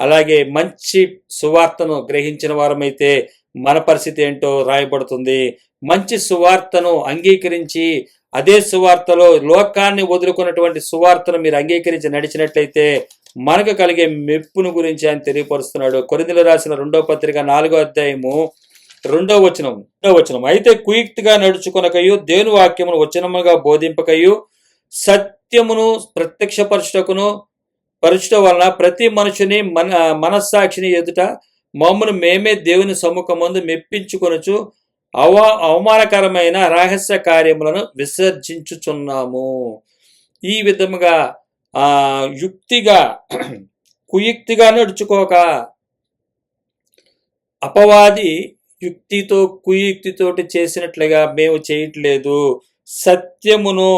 అలాగే మంచి సువార్తను గ్రహించిన వారమైతే మన పరిస్థితి ఏంటో రాయబడుతుంది. మంచి సువార్తను అంగీకరించి అదే సువార్తలో లోకాన్ని వదులుకున్నటువంటి సువార్తను మీరు అంగీకరించి నడిచినట్లయితే మనకు కలిగే మెప్పును గురించి ఆయన తెలియపరుస్తున్నాడు. కొరిందులు రాసిన రెండో పత్రిక నాలుగో అధ్యాయము రెండో వచనం రెండో వచనం. అయితే కుయుక్తిగా నడుచుకొనకయు దేవుని వాక్యమును వచనముగా బోధింపకయు సత్యమును ప్రత్యక్షపరచుటకును పరచడం వలన ప్రతి మనుషుని మన మనస్సాక్షిని ఎదుట మమ్మను మేమే దేవుని సముఖమందు మెప్పించుకొనుచు అవ అవమానకరమైన రహస్య కార్యములను విసర్జించుచున్నాము. ఈ విధముగా ఆ యుక్తిగా కుయుక్తిగా నడుచుకోక అపవాది యుక్తితో కుయుక్తితోటి చేసినట్లుగా మేము చేయట్లేదు. సత్యమును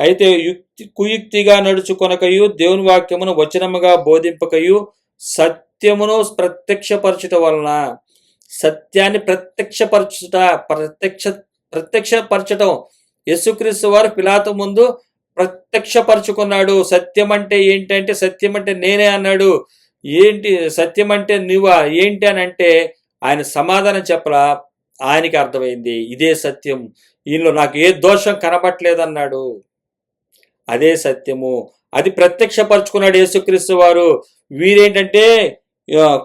అయితే యుక్తి కుయుక్తిగా నడుచుకొనకయు దేవుని వాక్యమును వచనముగా బోధింపకయు సత్యమును ప్రత్యక్షపరచుట వలన సత్యాన్ని ప్రత్యక్షపరచుట ప్రత్యక్ష ప్రత్యక్షపరచటం. యేసుక్రీస్తు వారు పిలాత ముందు ప్రత్యక్షపరచుకున్నాడు. సత్యం అంటే ఏంటంటే సత్యం అంటే నేనే అన్నాడు. ఏంటి సత్యం అంటే నువ్వా? ఏంటి అని అంటే ఆయన సమాధానం చెప్పలా ఆయనకి అర్థమైంది. ఇదే సత్యం. ఈయనలో నాకు ఏ దోషం కనబట్లేదన్నాడు అదే సత్యము. అది ప్రత్యక్షపరచుకున్నాడు యేసుక్రీస్తు వారు. వీరేంటంటే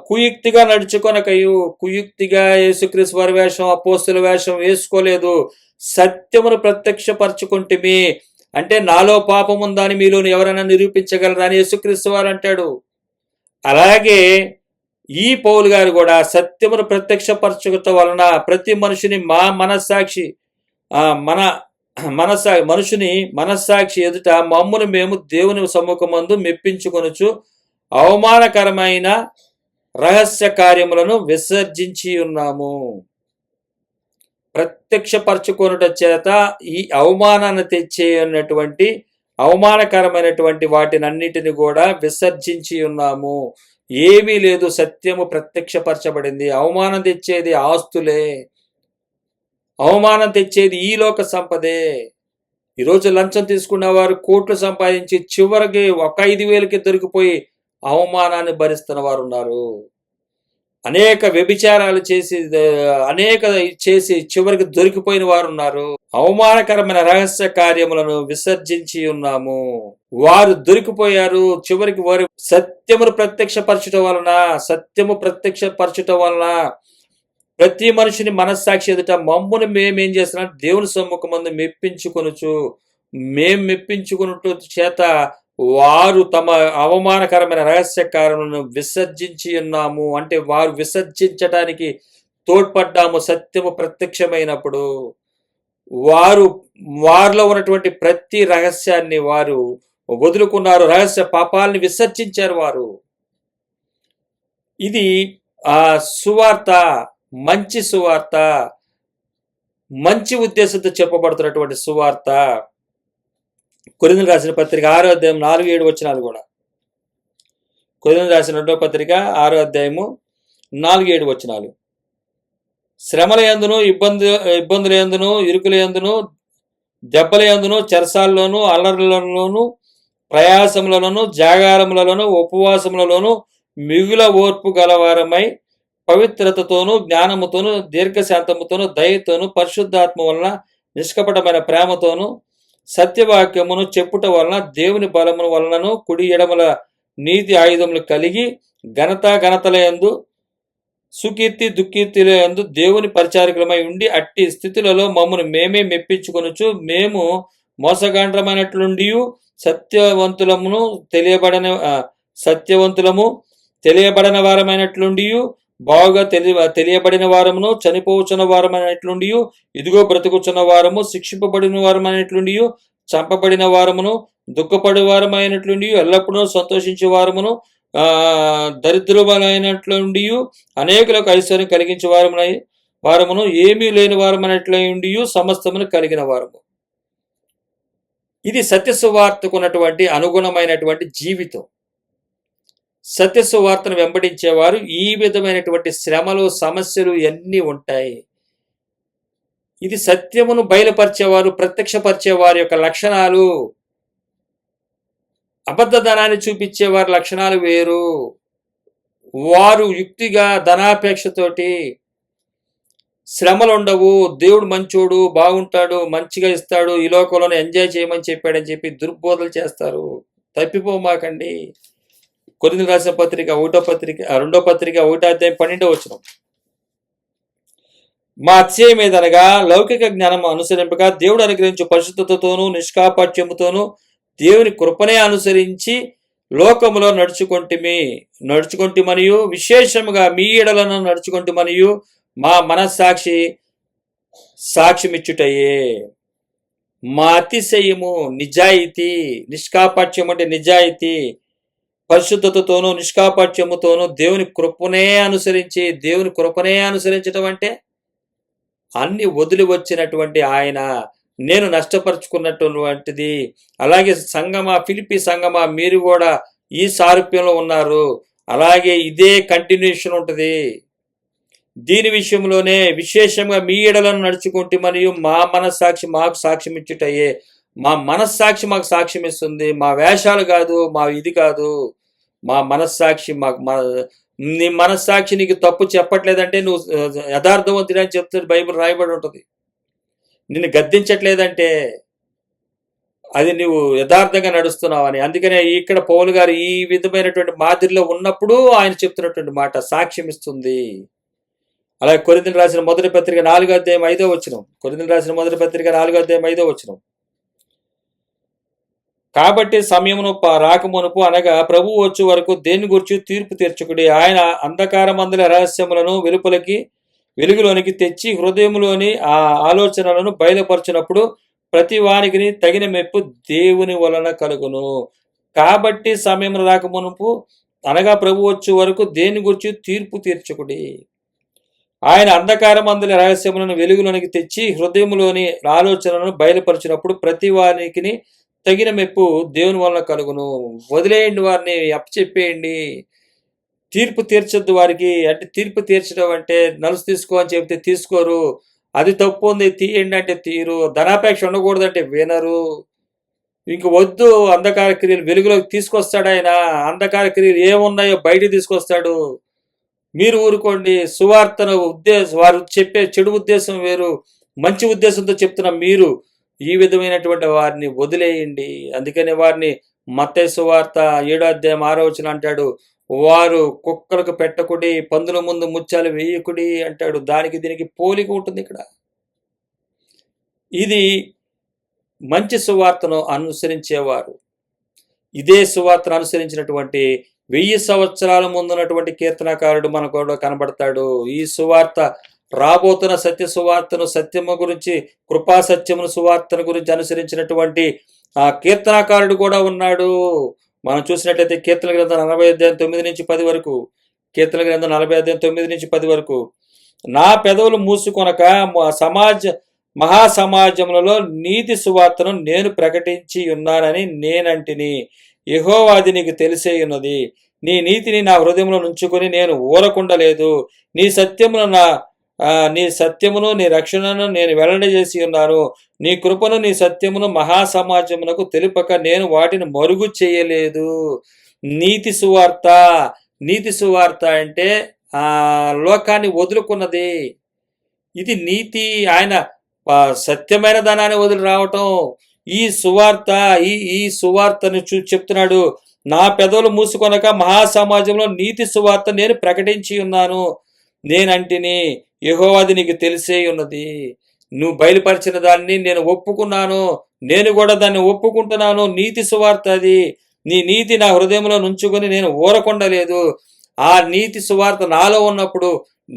కుయుక్తిగా నడుచుకొనకయు కుయుక్తిగా యేసుక్రీస్తు వారి వేషం అపోస్తుల వేషం వేసుకోలేదు. సత్యమును ప్రత్యక్షపరచుకుంటుమి. అంటే నాలో పాపం ఉందని మీలో ఎవరైనా నిరూపించగలరా అని యేసుక్రీస్తు వారు అంటాడు. అలాగే ఈ పౌలు గారు కూడా సత్యమును ప్రత్యక్షపరచుట వలన ప్రతి మనిషిని మా మనస్సాక్షి ఆ, మన మనసా మనుషుని మనస్సాక్షి ఎదుట మమ్మును మేము దేవుని సమ్ముఖమందు మెప్పించుకొనుచు అవమానకరమైన రహస్య కార్యములను విసర్జించి ఉన్నాము. ప్రత్యక్షపరచుకొనుట చేత ఈ అవమానాన్ని తెచ్చేయనటువంటి అవమానకరమైనటువంటి వాటినన్నిటిని కూడా విసర్జించి ఉన్నాము. ఏమీ లేదు సత్యము ప్రత్యక్షపరచబడింది. అవమానం తెచ్చేది ఆస్తులే. అవమానం తెచ్చేది ఈ లోక సంపదే. ఈరోజు లంచం తీసుకున్న వారు కోట్లు సంపాదించి చివరికి ఒక ఐదు వేలకి దొరికిపోయి అవమానాన్ని భరిస్తున్న వారు ఉన్నారు అనేక వ్యభిచారాలు చేసి అనేక చేసి చివరికి దొరికిపోయిన వారు ఉన్నారు అవమానకరమైన రహస్య కార్యములను విసర్జించి ఉన్నాము. వారు దొరికిపోయారు చివరికి వారు సత్యమును ప్రత్యక్షపరచటం వలన సత్యము ప్రత్యక్షపరచటం వలన ప్రతి మనిషిని మనస్సాక్షి ఎదుట మమ్మును మేమేం చేస్తున్నాం దేవుని సమ్ముఖమందు మెప్పించుకొనుచు మేం మెప్పించుకున్నట్టు చేత వారు తమ అవమానకరమైన రహస్య కారణను విసర్జించి ఉన్నాము. అంటే వారు విసర్జించటానికి తోడ్పడ్డాము సత్యము ప్రత్యక్షమైనప్పుడు. వారు వారిలో ఉన్నటువంటి ప్రతి రహస్యాన్ని వారు వదులుకున్నారు. రహస్య పాపాలని విసర్జించారు వారు. ఇది ఆ సువార్త మంచి సువార్త మంచి ఉద్దేశంతో చెప్పబడుతున్నటువంటి సువార్త. కొరిందులు రాసిన పత్రిక ఆరో అధ్యాయం నాలుగు ఏడు వచ్చినాలు కూడా. కొరిందులు రాసిన రెండో పత్రిక ఆరో అధ్యాయము నాలుగు ఏడు వచనాలు. శ్రమల ఎందును ఇబ్బంది ఇబ్బందుల ఎందును ఇరుకుల ఎందును దెబ్బల ఎందును చెరసాల్లోను అల్లర్లలోను ప్రయాసములలోను జాగారములలోను ఉపవాసములలోను మిగుల ఓర్పు గలవారమై పవిత్రతతోను జ్ఞానముతోను దీర్ఘశాంతముతోను దయతోనూ పరిశుద్ధాత్మ వలన నిష్కపటమైన ప్రేమతోనూ సత్యవాక్యమును చెప్పుట వలన దేవుని బలమును వలనను కుడి ఎడమల నీతి ఆయుధములు కలిగి ఘనత ఘనతల యందు సుకీర్తి దుఃకీర్తిల యందు దేవుని పరిచారకులమై ఉండి అట్టి స్థితులలో మమ్మను మేమే మెప్పించుకొనుచు మేము మోసగాండ్రమైనట్లుండి సత్యవంతులమును తెలియబడని సత్యవంతులము తెలియబడిన వారమైనట్లుండి బాగా తెలియ తెలియబడిన వారమును చనిపోవచ్చున్న వారమైనట్లుండి ఇదిగో బ్రతుకుచున్న వారము శిక్షింపబడిన వారమైనట్లుండి చంపబడిన వారమును దుఃఖపడే వారమైనట్లుండి ఎల్లప్పుడూ సంతోషించే వారమును దరిద్రమైనట్లుండి అనేకులకు ఐశ్వర్యం కలిగించే వారమునై వారమును ఏమీ లేని వారమైనట్లుండి సమస్తమును కలిగిన వారము. ఇది సత్యసువార్తకున్నటువంటి అనుగుణమైనటువంటి జీవితం. సత్యసువార్తను వెంబడించేవారు. ఈ విధమైనటువంటి శ్రమలు సమస్యలు ఎన్ని ఉంటాయి? ఇది సత్యమును బయలుపరిచేవారు ప్రత్యక్షపరిచే వారి యొక్క లక్షణాలు. అబద్ధధనాన్ని చూపించే వారి లక్షణాలు వేరు. వారు యుక్తిగా ధనాపేక్షతోటి శ్రమలు ఉండవు దేవుడు మంచోడు బాగుంటాడు మంచిగా ఇస్తాడు ఈ లోకంలోనే ఎంజాయ్ చేయమని చెప్పాడని చెప్పి దుర్బోధలు చేస్తారు. తప్పిపోమాకండి. కొరిందులు రాసిన పత్రిక ఒకటో పత్రిక రెండో పత్రిక ఒకటో అధ్యాయం పన్నెండో వచ్చిన మా అత్యయం ఏదనగా లౌకిక జ్ఞానం అనుసరింపక దేవుడు అనుగ్రహించు పరిశుద్ధతతోనూ నిష్కాపాఠ్యముతోనూ దేవుని కృపనే అనుసరించి లోకములో నడుచుకొంటిమి. నడుచుకొంటి మరియు విశేషముగా మీ ఎడలను నడుచుకొంటి మరియు మా మనస్సాక్షి సాక్ష్యమిచ్చుటయే. మా అతిశయము నిజాయితీ నిష్కాపాఠ్యం అంటే నిజాయితీ పరిశుద్ధతతోనూ నిష్కాపాఠ్యముతోనూ దేవుని కృపనే అనుసరించి దేవుని కృపనే అనుసరించడం అంటే అన్ని వదిలి వచ్చినటువంటి ఆయన నేను నష్టపరుచుకున్నటువంటిది. అలాగే సంగమా ఫిలిపి సంగమా మీరు కూడా ఈ సారూప్యంలో ఉన్నారు. అలాగే ఇదే కంటిన్యూషన్ ఉంటుంది. దీని విషయంలోనే విశేషంగా మీ ఎడలను నడుచుకుంటే మరియు మా మనస్సాక్షి మాకు సాక్ష్యం ఇచ్చుటయ్యే మా మనస్సాక్షి మాకు సాక్ష్యం ఇస్తుంది మా వేషాలు కాదు మా ఇది కాదు. మా మనస్సాక్షి మాకు మా నీ మనస్సాక్షి నీకు తప్పు చెప్పట్లేదంటే నువ్వు యథార్థవంతుడు అని చెప్తుంది బైబిల్ రాయబడి ఉంటుంది. నిన్ను గద్దించట్లేదంటే అది నువ్వు యథార్థంగా నడుస్తున్నావని అందుకనే ఇక్కడ పౌలు గారు ఈ విధమైనటువంటి మాదిరిలో ఉన్నప్పుడు ఆయన చెప్తున్నటువంటి మాట సాక్ష్యం ఇస్తుంది అలాగే కొరింతలు రాసిన మొదటి పత్రిక నాలుగో అధ్యాయం ఐదో వచ్చిన కొరింతలు రాసిన మొదటి పత్రిక నాలుగో అధ్యాయం ఐదో వచ్చినాం కాబట్టి సమయమును రాకమునుపు అనగా ప్రభు వచ్చే వరకు దేని గురించి తీర్పు తీర్చుకుడి. ఆయన అంధకారమందుల రహస్యములను వెలుపలికి వెలుగులోనికి తెచ్చి హృదయములోని ఆ ఆలోచనలను బయలుపరచినప్పుడు ప్రతి వానికి తగిన మెప్పు దేవుని వలన కలుగును. కాబట్టి సమయం రాకమునుపు అనగా ప్రభు వచ్చే వరకు దేని గురించి తీర్పు తీర్చుకుడి. ఆయన అంధకారం అందుల రహస్యములను వెలుగులోనికి తెచ్చి హృదయంలోని ఆలోచనలను బయలుపరిచినప్పుడు ప్రతి వారికి తగిన మెప్పు దేవుని వలన కలుగును. వదిలేయండి వారిని అప్పచెప్పేయండి. తీర్పు తీర్చొద్దు వారికి. అంటే తీర్పు తీర్చడం అంటే నలుసు తీసుకో అని చెప్తే తీసుకోరు. అది తప్పు ఉంది తీయండి అంటే తీరు ధనాపేక్ష ఉండకూడదంటే వినరు. ఇంక వద్దు అంధకార క్రియలు వెలుగులోకి తీసుకొస్తాడు ఆయన. అంధకార క్రియలు ఏమున్నాయో బయట తీసుకొస్తాడు. మీరు ఊరుకోండి. సువార్తను ఉద్దేశం వారు చెప్పే చెడు ఉద్దేశం వేరు. మంచి ఉద్దేశంతో చెప్తున్న మీరు. ఈ విధమైనటువంటి వారిని వదిలేయండి. అందుకని వారిని మత్తేసు సువార్త ఏడో అధ్యాయం అంటాడు వారు కుక్కలకు పెట్టకుడి పందుల ముందు ముత్యాలు వేయకుడి అంటాడు. దానికి దీనికి పోలిక ఉంటుంది ఇక్కడ. ఇది మంచి సువార్తను అనుసరించేవారు. ఇదే సువార్తను అనుసరించినటువంటి వెయ్యి సంవత్సరాల ముందున్నటువంటి కీర్తనకారుడు మనకు కూడా కనబడతాడు. ఈ సువార్త రాబోతున్న సత్య సువార్తను సత్యము గురించి కృపా సత్యమును సువార్తను గురించి అనుసరించినటువంటి ఆ కీర్తనకారుడు కూడా ఉన్నాడు. మనం చూసినట్లయితే కీర్తన గ్రంథం నలభై అధ్యాయం తొమ్మిది నుంచి పది వరకు కీర్తన గ్రంథం నలభై అధ్యాయం తొమ్మిది నుంచి పది వరకు. నా పెదవులు మూసుకొనక మా సమాజ మహాసమాజములలో నీతి సువార్తను నేను ప్రకటించి ఉన్నానని నేనంటిని. యహోవాది నీకు తెలిసే ఉన్నది. నీ నీతిని నా హృదయంలో నుంచుకొని నేను ఊరకుండలేదు. నీ సత్యమును నా నీ సత్యమును నీ రక్షణను నేను వెల్లడి చేసి ఉన్నాను. నీ కృపను నీ సత్యమును మహాసమాజమునకు తెలుపక నేను వాటిని మరుగు చేయలేదు. నీతి సువార్త నీతి సువార్త అంటే ఆ లోకాన్ని వదులుకున్నది. ఇది నీతి ఆయన సత్యమైన ధనాన్ని వదిలి రావటం. ఈ సువార్త ఈ ఈ సువార్తను చూ చెప్తున్నాడు. నా పెదవులు మూసుకొనక మహాసమాజంలో నీతి సువార్త నేను ప్రకటించి ఉన్నాను. నేనంటిని యహోవాది నీకు తెలిసే ఉన్నది. నువ్వు బయలుపరిచిన దాన్ని నేను ఒప్పుకున్నాను. నేను కూడా దాన్ని ఒప్పుకుంటున్నాను. నీతి సువార్త అది. నీ నీతి నా హృదయంలో నుంచుకొని నేను ఊరకుండలేదు. ఆ నీతి సువార్త నాలో ఉన్నప్పుడు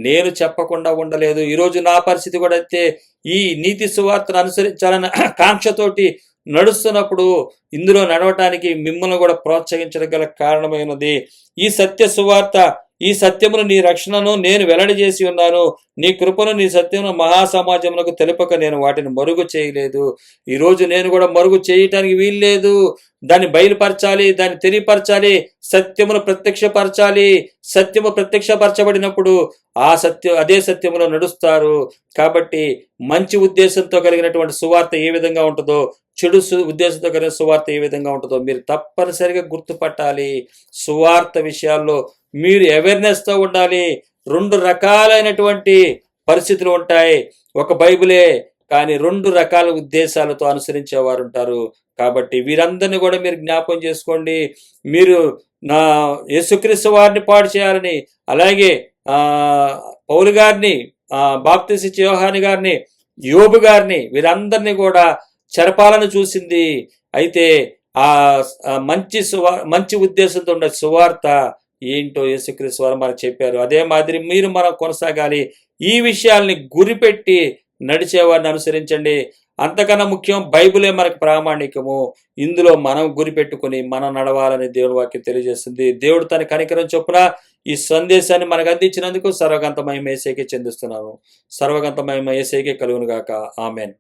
నేను చెప్పకుండా ఉండలేదు. ఈరోజు నా పరిస్థితి కూడా అయితే ఈ నీతి సువార్తను అనుసరించాలని కాంక్షతోటి నడుస్తున్నప్పుడు ఇందులో నడవటానికి మిమ్మల్ని కూడా ప్రోత్సహించడం గల కారణమైనది. ఈ సత్య సువార్త ఈ సత్యమును నీ రక్షణను నేను వెల్లడి చేసి ఉన్నాను. నీ కృపను నీ సత్యమును మహాసమాజములకు తెలుపక నేను వాటిని మరుగు చేయలేదు. ఈరోజు నేను కూడా మరుగు చేయటానికి వీల్లేదు. దాన్ని బయలుపరచాలి దాన్ని తెలియపరచాలి సత్యమును ప్రత్యక్షపరచాలి. సత్యము ప్రత్యక్షపరచబడినప్పుడు ఆ సత్యం అదే సత్యములో నడుస్తారు. కాబట్టి మంచి ఉద్దేశంతో కలిగినటువంటి సువార్త ఏ విధంగా ఉంటుందో చెడు సు- ఉద్దేశంతో కలిగిన సువార్త ఏ విధంగా ఉంటుందో మీరు తప్పనిసరిగా గుర్తుపట్టాలి. సువార్త విషయాల్లో మీరు అవేర్నెస్తో ఉండాలి. రెండు రకాలైనటువంటి పరిస్థితులు ఉంటాయి. ఒక బైబిలే కానీ రెండు రకాల ఉద్దేశాలతో అనుసరించే వారు ఉంటారు. కాబట్టి వీరందరినీ కూడా మీరు జ్ఞాపకం చేసుకోండి. మీరు నా యేసుక్రీస్తు వారిని పాడు చేయాలని అలాగే పౌలు గారిని బాప్తిసి యోహాని గారిని యోబు గారిని వీరందరినీ కూడా చెరపాలను చూసింది. అయితే ఆ మంచి సువా మంచి ఉద్దేశంతో ఉన్న సువార్త ఏంటో యేసుక్రీస్తు వారు మనకు చెప్పారు. అదే మాదిరి మీరు మనం కొనసాగాలి. ఈ విషయాల్ని గురిపెట్టి నడిచేవారిని అనుసరించండి. అంతకన్నా ముఖ్యం బైబిలే మనకు ప్రామాణికము. ఇందులో మనం గురిపెట్టుకుని మనం నడవాలని దేవుడి వాక్యం తెలియజేస్తుంది. దేవుడు తన కనికరం చొప్పున ఈ సందేశాన్ని మనకు అందించినందుకు సర్వగంతమయం ఏసేకే చెందిస్తున్నాను సర్వగంతమయం ఏసైకే కలుగును గాక ఆమెన్.